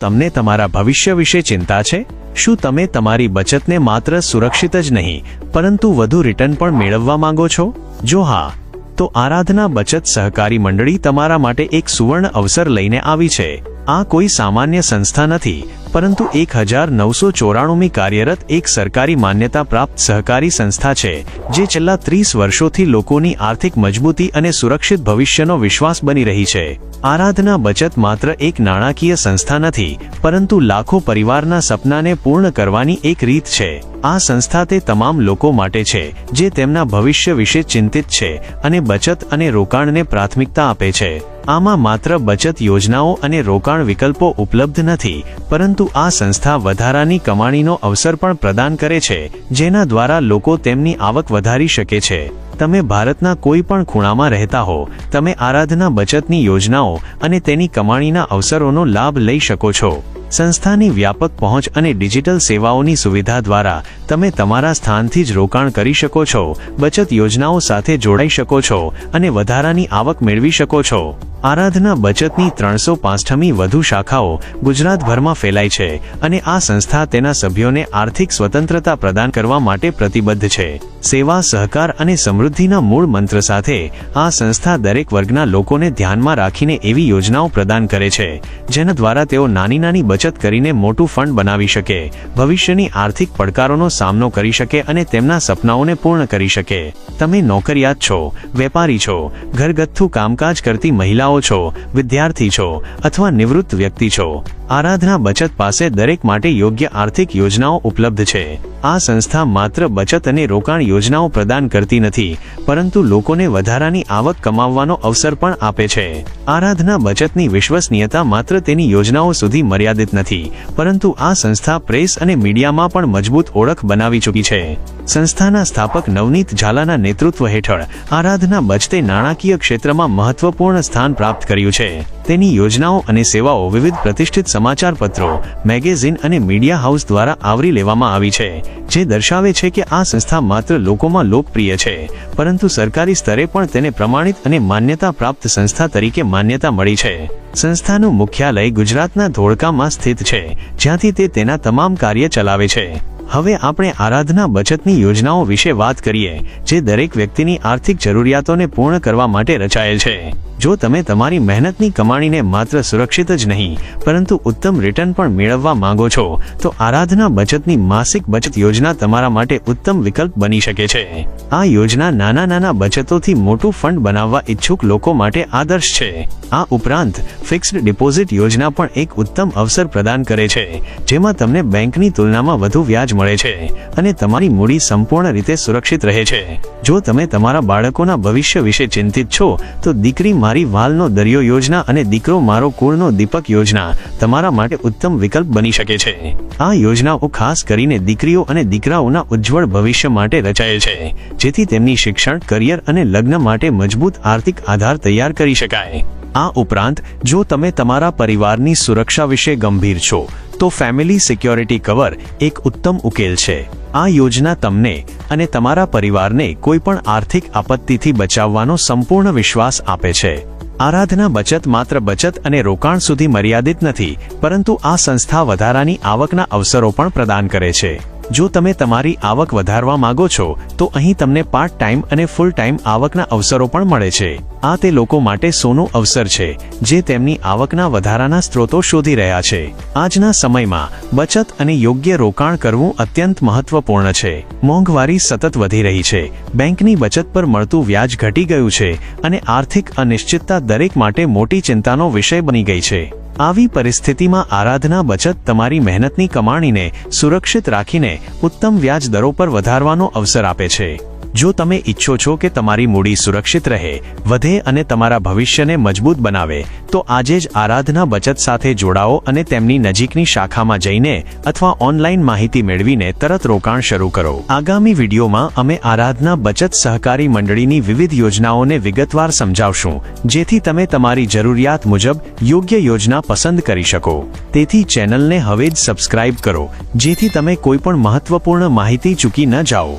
તમને તમારા ભવિષ્ય વિશે ચિંતા છે? શું તમે તમારી બચતને માત્ર સુરક્ષિત જ નહીં, પરંતુ વધુ રિટર્ન પણ મેળવવા માંગો છો? જો હા, તો આરાધના બચત સહકારી મંડળી તમારા માટે એક સુવર્ણ અવસર લઈને આવી છે. આ કોઈ સામાન્ય સંસ્થા નથી પરંતુ એક હજાર નવસો ચોરાણુંમી કાર્યરત એક સરકારી માન્યતા પ્રાપ્ત સહકારી સંસ્થા છે, જે છેલ્લા ત્રીસ વર્ષોથી લોકોની આર્થિક મજબૂતી અને સુરક્ષિત ભવિષ્યનો વિશ્વાસ બની રહી છે. આરાધના બચત માત્ર એક નાણાકીય સંસ્થા નથી, પરંતુ લાખો પરિવારના સપનાને પૂર્ણ કરવાની એક રીત છે. આ સંસ્થા તે તમામ લોકો માટે છે, જે તેમના ભવિષ્ય વિશે ચિંતિત છે અને બચત અને રોકાણને પ્રાથમિકતા આપે છે. આમાં માત્ર બચત યોજનાઓ અને રોકાણ વિકલ્પો ઉપલબ્ધ નથી, પરંતુ આ સંસ્થા વધારાની કમાણીનો અવસર પણ પ્રદાન કરે છે, જેના દ્વારા લોકો તેમની આવક વધારી શકે છે. તમે ભારતના કોઈ પણ ખૂણામાં રહેતા હો, તમે આરાધના બચતની યોજનાઓ અને તેની કમાણીના અવસરોનો લાભ લઈ શકો છો. સંસ્થાની વ્યાપક પહોંચ અને ડિજિટલ સેવાઓની સુવિધા દ્વારા તમે તમારા સ્થાનથી જ રોકાણ કરી શકો છો, બચત યોજનાઓ સાથે જોડાઈ શકો છો અને વધારાની આવક મેળવી શકો છો. આરાધના બચતની ત્રણસો પાંસઠમી વધુ શાખાઓ ગુજરાતભરમાં ફેલાય છે અને આ સંસ્થા તેના સભ્યોને આર્થિક સ્વતંત્રતા પ્રદાન કરવા માટે પ્રતિબદ્ધ છે. સેવા, સહકાર અને સમૃદ્ધિના મૂળ મંત્ર સાથે આ સંસ્થા દરેક વર્ગના લોકોને ધ્યાનમાં રાખીને એવી યોજનાઓ પ્રદાન કરે છે, જેના દ્વારા તેઓ નાની નાની બચત કરીને મોટું ફંડ બનાવી શકે, ભવિષ્યની આર્થિક પડકારોનો સામનો કરી શકે અને તેમના સપનાઓને પૂર્ણ કરી શકે. તમે નોકરિયાત છો, વેપારી છો, ઘરગથ્થુ કામકાજ કરતી મહિલાઓ છો, વિદ્યાર્થી છો અથવા નિવૃત્ત વ્યક્તિ છો. આરાધના બચત પાસે દરેક માટે યોગ્ય આર્થિક યોજનાઓ ઉપલબ્ધ છે. આ સંસ્થા માત્ર બચત અને રોકાણ યોજનાઓ પ્રદાન કરતી નથી, પરંતુ લોકોને વધારાની આવક કમાવવાનો અવસર પણ આપે છે. આરાધના બચતની વિશ્વસનીયતા માત્ર તેની યોજનાઓ સુધી મર્યાદિત નથી. પરંતુ આ સંસ્થા પ્રેસ અને મીડિયામાં પણ મજબૂત ઓળખ બનાવી ચૂકી છે. સંસ્થાના સ્થાપક નવનીત ઝાલાના નેતૃત્વ હેઠળ આરાધના બચતે નાણાકીય ક્ષેત્રમાં મહત્વપૂર્ણ સ્થાન પ્રાપ્ત કર્યું છે. તેની યોજનાઓ અને સેવાઓ વિવિધ પ્રતિષ્ઠિત સમાચાર પત્રો મેગેઝિન અને મીડિયા હાઉસ દ્વારા આવરી લેવામાં આવી છે, જે દર્શાવે છે કે આ સંસ્થા માત્ર લોકોમાં લોકપ્રિય છે, પરંતુ સરકારી સ્તરે પણ તેને પ્રમાણિત અને માન્યતા પ્રાપ્ત સંસ્થા તરીકે માન્યતા મળી છે. સંસ્થાનું મુખ્યાલય ગુજરાતના ધોળકામાં સ્થિત છે જ્યાંથી તે તેના તમામ કાર્ય ચલાવે છે. હવે આપણે આરાધના બચતની યોજનાઓ વિશે વાત કરીએ, જે દરેક વ્યક્તિની આર્થિક જરૂરિયાતોને પૂર્ણ કરવા માટે રચાયેલ છે. જો તમે તમારી મહેનતની કમાણીને માત્ર સુરક્ષિત જ નહીં, પરંતુ ઉત્તમ રિટર્ન પણ મેળવવા માંગો છો, તો આરાધના બચતની માસિક બચત યોજના તમારા માટે ઉત્તમ વિકલ્પ બની શકે છે. આ યોજના નાના નાના બચતોથી મોટું ફંડ બનાવવા ઈચ્છુક લોકો માટે આદર્શ છે. આ ઉપરાંત, ફિક્સ્ડ ડિપોઝિટ યોજના પણ એક ઉત્તમ અવસર પ્રદાન કરે છે, જેમાં તમને બેંકની તુલનામાં વધુ વ્યાજ મળે છે અને તમારી મૂડી સંપૂર્ણ રીતે સુરક્ષિત રહે છે. જો તમે તમારા બાળકોના ભવિષ્ય વિશે ચિંતિત છો, તો દીકરી મારી વાલનો દરિયો યોજના અને દીકરો મારો કુળનો દીપક યોજના તમારા માટે ઉત્તમ વિકલ્પ બની શકે છે. આ યોજનાઓ ખાસ કરીને દીકરીઓ અને દીકરાઓના ઉજ્જવળ ભવિષ્ય માટે રચાયેલ છે, જેથી તેમની શિક્ષણ, કરિયર અને લગ્ન માટે મજબૂત આર્થિક આધાર તૈયાર કરી શકાય. આ ઉપરાંત, જો તમે તમારા પરિવારની સુરક્ષા વિશે ગંભીર છો તો ફેમિલી સિક્યોરિટી કવર એક ઉત્તમ ઉકેલ છે. આ યોજના તમને અને તમારા પરિવારને કોઈપણ આર્થિક આપત્તિથી બચાવવાનો સંપૂર્ણ વિશ્વાસ આપે છે. આરાધના બચત માત્ર બચત અને રોકાણ સુધી મર્યાદિત નથી, પરંતુ આ સંસ્થા વધારાની આવકના અવસરો પણ પ્રદાન કરે છે. જો તમે તમારી આવક વધારવા માંગો છો, તો અહીં તમને પાર્ટ ટાઈમ અને ફૂલ ટાઈમ આવકના અવસરો પણ મળે છે. આ તે લોકો માટે સોનું અવસર છે, જે તેમની આવકના વધારાના સ્ત્રોતો શોધી રહ્યા છે. આજના સમયમાં, બચત અને યોગ્ય રોકાણ કરવું અત્યંત મહત્વપૂર્ણ છે. મોંઘવારી સતત વધી રહી છે. બેંકની બચત પર મળતું વ્યાજ ઘટી ગયું છે અને આર્થિક અનિશ્ચિતતા દરેક માટે મોટી ચિંતાનો વિષય બની ગઈ છે. આવી પરિસ્થિતિમાં આરાધના બચત તમારી મહેનતની કમાણીને સુરક્ષિત રાખીને ઉત્તમ વ્યાજ દરો પર વધારવાનો અવસર આપે છે. જો તમે ઈચ્છો છો કે તમારી મૂડી સુરક્ષિત રહે, વધે અને તમારા ભવિષ્યને મજબૂત બનાવે, તો આજે જ આરાધના બચત સાથે જોડાઓ અને તેમની નજીકની શાખામાં જઈને અથવા ઓનલાઈન માહિતી મેળવીને તરત રોકાણ શરૂ કરો. આગામી વિડીયોમાં અમે આરાધના બચત સહકારી મંડળીની વિવિધ યોજનાઓને વિગતવાર સમજાવશું, જેથી તમે તમારી જરૂરિયાત મુજબ યોગ્ય યોજના પસંદ કરી શકો. તેથી ચેનલને હવે જ સબસ્ક્રાઇબ કરો, જેથી તમે કોઈ પણ મહત્વપૂર્ણ માહિતી ચૂકી ન જાઓ.